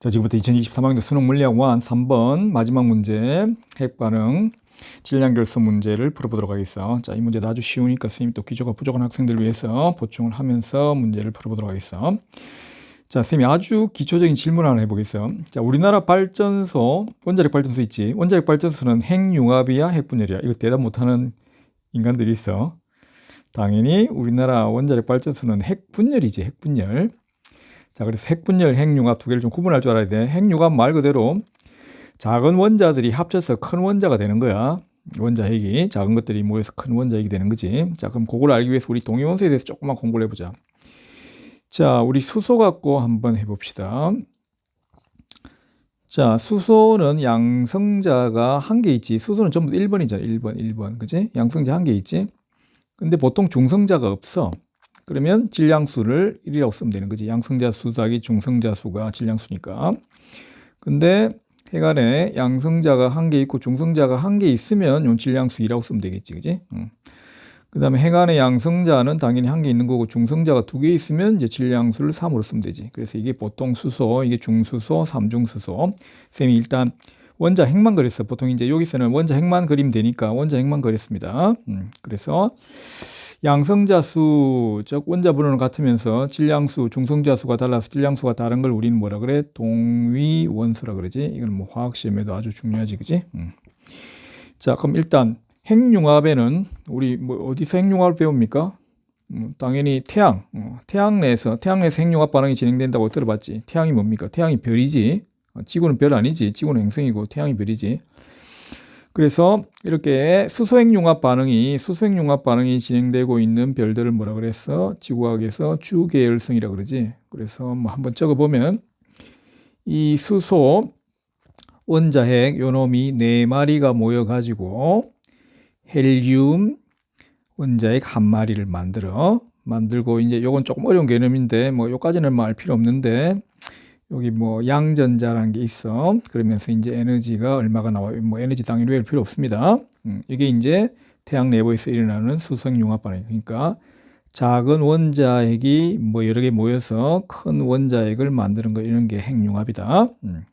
자, 지금부터 2023학년도 수능 물리학 1 3번 마지막 문제 핵 반응 질량 결선 문제를 풀어보도록 하겠어. 자, 이 문제도 아주 쉬우니까 선생님이 또 기초가 부족한 학생들을 위해서 보충을 하면서 문제를 풀어보도록 하겠어. 자, 선생님이 아주 기초적인 질문 하나 해보겠어. 자, 우리나라 발전소, 원자력 발전소 있지. 원자력 발전소는 핵융합이야, 핵분열이야. 이거 대답 못하는 인간들이 있어. 당연히 우리나라 원자력 발전소는 핵분열이지, 핵분열. 자, 그래서 핵분열, 핵융합 두 개를 좀 구분할 줄 알아야 돼. 핵융합 말 그대로 작은 원자들이 합쳐서 큰 원자가 되는 거야. 원자 핵이 작은 것들이 모여서 큰 원자 핵이 되는 거지. 자, 그럼 그걸 알기 위해서 우리 동위원소에 대해서 조금만 공부를 해보자. 자, 우리 수소 갖고 한번 해봅시다. 자, 수소는 양성자가 한 개 있지. 수소는 전부 1번이잖아. 1번, 1번. 그지? 양성자 한 개 있지. 근데 보통 중성자가 없어. 그러면 질량수를 1이라고 쓰면 되는 거지. 양성자 수 더하기 중성자 수가 질량수니까. 근데 해간에 양성자가 한 개 있고 중성자가 한 개 있으면 요 질량수 2라고 쓰면 되겠지. 그지? 응. 그 다음에 해간의 양성자는 당연히 한 개 있는 거고 중성자가 두 개 있으면 이제 질량수를 3으로 쓰면 되지. 그래서 이게 보통 수소, 이게 중수소, 삼중수소. 쌤이 일단 원자 핵만 그렸어. 보통 이제 여기서는 원자 핵만 그리면 되니까 원자 핵만 그렸습니다. 음, 그래서 양성자 수, 즉 원자 번호는 같으면서 질량수, 중성자 수가 달라서 질량수가 다른 걸 우리는 뭐라 그래? 동위 원소라 그러지. 이건 뭐 화학 시험에도 아주 중요하지, 그지? 음. 자, 그럼 일단 핵융합에는 우리 뭐 어디서 핵융합을 배웁니까? 음, 당연히 태양, 어, 태양 내에서 태양 내에서 핵융합 반응이 진행된다고 들어봤지. 태양이 뭡니까? 태양이 별이지. 어, 지구는 별 아니지. 지구는 행성이고 태양이 별이지. 그래서 이렇게 수소핵 융합 반응이 수소핵 융합 반응이 진행되고 있는 별들을 뭐라 그랬어? 지구학에서 주계열성이라 그러지. 그래서 뭐 한번 적어 보면 이 수소 원자핵 요놈이 네 마리가 모여 가지고 헬륨 원자핵 한 마리를 만들어 만들고 이제 요건 조금 어려운 개념인데 뭐 요까지는 말 필요 없는데 여기 뭐 양전자라는 게 있어. 그러면서 이제 에너지가 얼마가 나와요. 뭐 에너지 당연히 외울 필요 없습니다. 음, 이게 이제 태양 내부에서 일어나는 수성 융합 반응. 그러니까 작은 원자핵이 뭐 여러 개 모여서 큰 원자핵을 만드는 거 이런 게 핵융합이다. 음.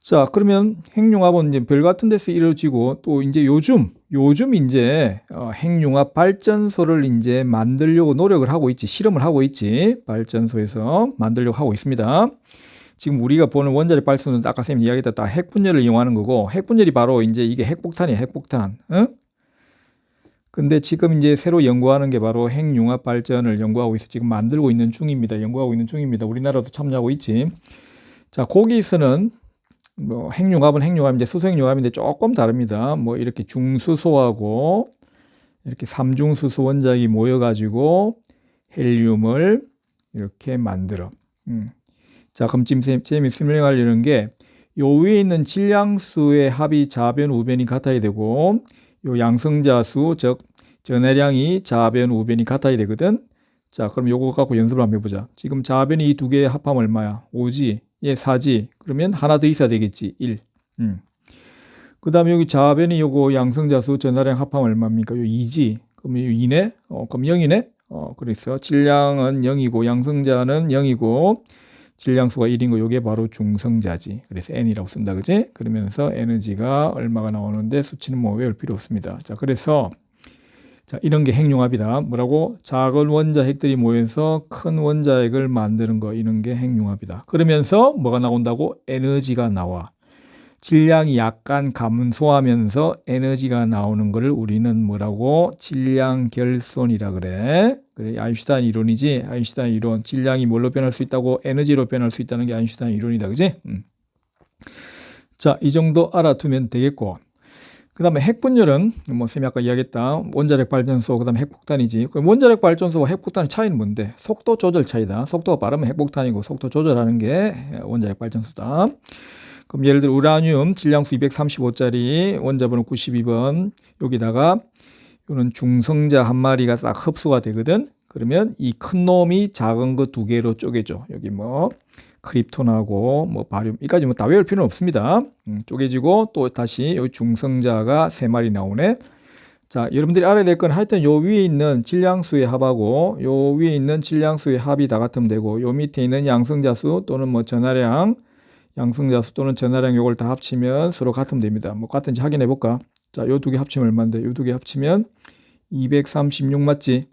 자, 그러면 핵융합은 이제 별 같은 데서 이루어지고 또 이제 요즘 요즘 이제 어, 핵융합 발전소를 이제 만들려고 노력을 하고 있지 실험을 하고 있지 발전소에서 만들려고 하고 있습니다. 지금 우리가 보는 원자력 발전소는 아까 선생님 이야기했다 다 핵분열을 이용하는 거고 핵분열이 바로 이제 이게 핵폭탄이야 핵폭탄. 응? 근데 지금 이제 새로 연구하는 게 바로 핵융합 발전을 연구하고 있어 지금 만들고 있는 중입니다. 연구하고 있는 중입니다. 우리나라도 참여하고 있지. 자 거기서는 뭐 핵융합은 핵융합인데 수소핵융합인데 조금 다릅니다. 뭐 이렇게 중수소하고 이렇게 삼중수소 원자핵이 모여가지고 헬륨을 이렇게 만들어. 음. 자, 그럼 지금 쌤이 설명하려는 게 요 위에 있는 질량수의 합이 좌변, 우변이 같아야 되고 요 양성자수, 즉 전해량이 좌변, 우변이 같아야 되거든. 자, 그럼 요거 갖고 연습을 한번 해보자. 지금 좌변이 이 두 개의 합하면 얼마야? 5지. 예, 4지. 그러면 하나 더 있어야 되겠지. 1. 음. 그 다음에 여기 좌변이 요거 양성자수 전하량 합하면 얼마입니까? 요 2지. 그럼 요 2네? 어, 그럼 0이네? 어, 그래서 질량은 0이고 양성자는 0이고 질량수가 1인 거 요게 바로 중성자지. 그래서 n이라고 쓴다. 그지? 그러면서 에너지가 얼마가 나오는데 수치는 뭐 외울 필요 없습니다. 자, 그래서 자, 이런 게 핵융합이다. 뭐라고? 작은 원자핵들이 모여서 큰 원자핵을 만드는 거 이런 게 핵융합이다. 그러면서 뭐가 나온다고? 에너지가 나와. 질량이 약간 감소하면서 에너지가 나오는 것을 우리는 뭐라고? 질량 결손이라 그래. 그래, 아인슈타인 이론이지. 아인슈타인 이론. 질량이 뭘로 변할 수 있다고? 에너지로 변할 수 있다는 게 아인슈타인 이론이다. 그지? 음. 자, 이 정도 알아두면 되겠고. 그 다음에 핵분열은 뭐 쌤이 아까 이야기했다. 원자력 발전소 그 다음에 핵폭탄이지. 그럼 원자력 발전소와 핵폭탄의 차이는 뭔데? 속도 조절 차이다. 속도가 빠르면 핵폭탄이고 속도 조절하는 게 원자력 발전소다. 그럼 예를 들어 우라늄 질량수 235짜리 원자번호 92번. 여기다가 이는 중성자 한 마리가 싹 흡수가 되거든 그러면 이 큰 놈이 작은 거 두 개로 쪼개져 여기 뭐 크립톤하고 뭐 바륨 이까지 뭐 다 외울 필요는 없습니다. 음, 쪼개지고 또 다시 여기 중성자가 세 마리 나오네. 자, 여러분들이 알아야 될 건 하여튼 요 위에 있는 질량수의 합하고 요 위에 있는 질량수의 합이 다 같으면 되고 요 밑에 있는 양성자수 또는 뭐 전하량 양성자수 또는 전화량 요걸 다 합치면 서로 같으면 됩니다. 뭐 같은지 확인해 볼까? 자, 요 두 개 합치면 얼마인데? 요 두 개 합치면 236 맞지?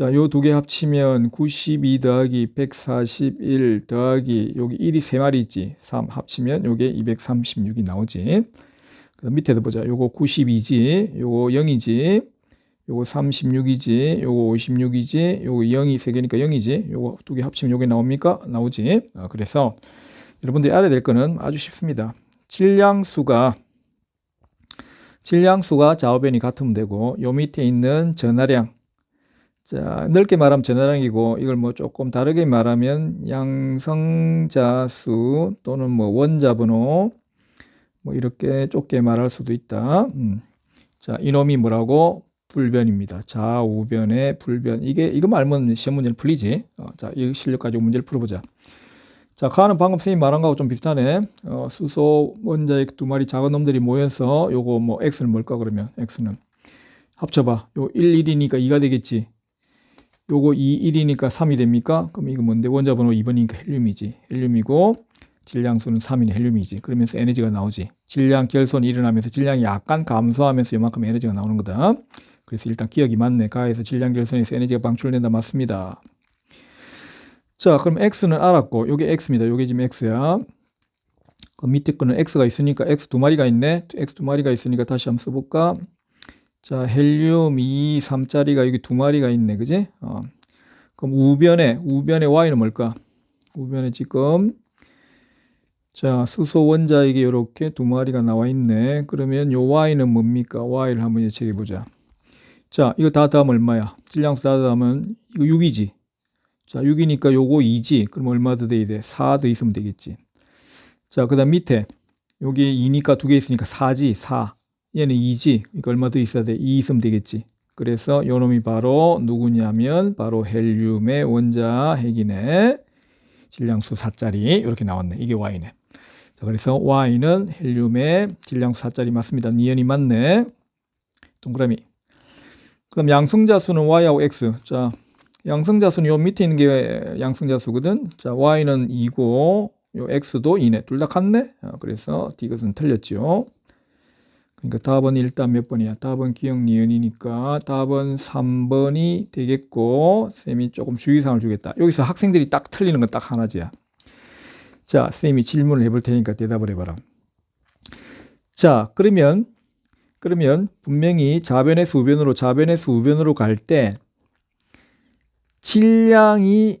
자, 요 두 개 합치면 92 더하기 141 더하기 여기 1이 세 마리 있지. 3 합치면 요게 236이 나오지. 그다음 밑에도 보자. 요거 92지. 요거 0이지. 요거 36이지. 요거 56이지. 요거 0이 세 개니까 0이지. 요거 두 개 합치면 요게 나옵니까? 나오지. 아, 그래서 여러분들이 알아야 될 거는 아주 쉽습니다. 질량수가 질량수가 좌우변이 같으면 되고 요 밑에 있는 전하량 자 넓게 말하면 전하량이고 이걸 뭐 조금 다르게 말하면 양성자수 또는 뭐 원자번호 뭐 이렇게 좁게 말할 수도 있다. 음. 자 이놈이 뭐라고 불변입니다. 좌우변의 불변 이게 이거 알면 시험 문제는 풀리지. 어, 자 이 실력 가지고 문제를 풀어보자. 자, 가는 방금 선생님 말한 거하고 좀 비슷하네. 어, 수소 원자핵 두 마리 작은 놈들이 모여서 요거 뭐 x는 뭘까 그러면 x는 합쳐봐. 요 1, 1이니까 2가 되겠지. 요거 2, 1이니까 3이 됩니까? 그럼 이거 뭔데? 원자 번호 2번이니까 헬륨이지. 헬륨이고 질량수는 3이네 헬륨이지. 그러면서 에너지가 나오지. 질량 결손이 일어나면서 질량이 약간 감소하면서 요만큼 에너지가 나오는 거다. 그래서 일단 기억이 맞네. 가에서 질량 결손에서 에너지가 방출된다. 맞습니다. 자, 그럼 x는 알았고, 요게 x입니다. 요게 지금 x야. 그 밑에 거는 x가 있으니까 x 두 마리가 있네. x 두 마리가 있으니까 다시 한번 써볼까? 자, 헬륨 2, 3짜리가 여기 두 마리가 있네. 그지? 어. 그럼 우변에, 우변에 y는 뭘까? 우변에 지금, 자, 수소 원자에게 이렇게 두 마리가 나와 있네. 그러면 요 y는 뭡니까? y를 한번 예측해 보자. 자, 이거 다 더하면 얼마야? 질량수 다 더하면 이거 6이지. 자, 6이니까 요거 2지. 그럼 얼마 더 돼야 돼? 4 더 있으면 되겠지. 자, 그 다음 밑에. 여기 2니까 두 개 있으니까 4지. 4. 얘는 2지. 이거 얼마 더 있어야 돼? 2 있으면 되겠지. 그래서 요 놈이 바로 누구냐면 바로 헬륨의 원자 핵이네. 질량수 4짜리. 이렇게 나왔네. 이게 Y네. 자, 그래서 Y는 헬륨의 질량수 4짜리 맞습니다. 니은이 맞네. 동그라미. 그럼 양성자수는 Y하고 X. 자, 양성자수는 요 밑에 있는 게 양성자수거든. 자, y는 2고 요 x도 2네. 둘 다 같네. 어, 그래서 이것은 틀렸죠. 그러니까 답은 일단 몇 번이야? 답은 기억 니은이니까 답은 3번이 되겠고 쌤이 조금 주의사항을 주겠다. 여기서 학생들이 딱 틀리는 건 딱 하나지야. 자, 쌤이 질문을 해볼 테니까 대답을 해봐라. 자, 그러면 그러면 분명히 좌변에서 우변으로 좌변에서 우변으로 갈 때 질량이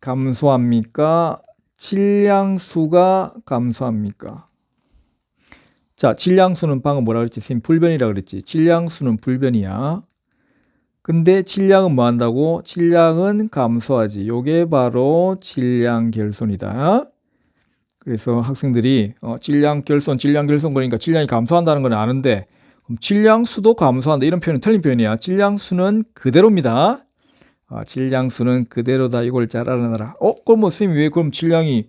감소합니까? 질량수가 감소합니까? 자, 질량수는 방금 뭐라 그랬지? 선생님 불변이라 그랬지. 질량수는 불변이야. 근데 질량은 뭐 한다고? 질량은 감소하지. 요게 바로 질량 결손이다. 그래서 학생들이 어, 질량 결손, 질량 결손 그러니까 질량이 감소한다는 건 아는데 그럼 질량수도 감소한다. 이런 표현은 틀린 표현이야. 질량수는 그대로입니다. 아, 질량수는 그대로다 이걸 잘 알아놔라. 어, 그럼 뭐 쌤이 왜 그럼 질량이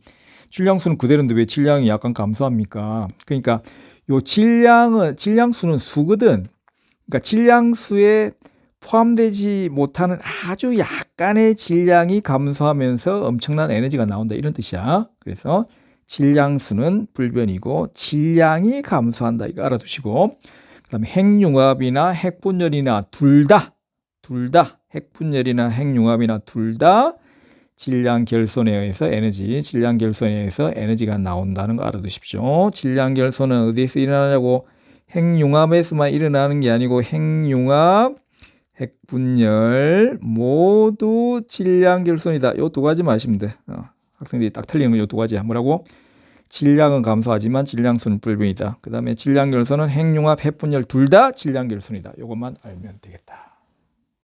질량수는 그대로인데 왜 질량이 약간 감소합니까? 그러니까 요 질량은 질량수는 수거든. 그러니까 질량수에 포함되지 못하는 아주 약간의 질량이 감소하면서 엄청난 에너지가 나온다 이런 뜻이야. 그래서 질량수는 불변이고 질량이 감소한다 이거 알아두시고 그다음에 핵융합이나 핵분열이나 둘 다 둘 다 핵분열이나 핵융합이나 둘 다 질량 결손에 의해서 에너지, 질량 결손에 의해서 에너지가 나온다는 거 알아두십시오. 질량 결손은 어디에서 일어나냐고 핵융합에서만 일어나는 게 아니고 핵융합, 핵분열 모두 질량 결손이다. 요 두 가지 마시면 돼. 어, 학생들이 딱 틀리는 거요두 가지야. 뭐라고? 질량은 감소하지만 질량수는 불변이다. 그 다음에 질량 결손은 핵융합, 핵분열 둘 다 질량 결손이다. 요것만 알면 되겠다.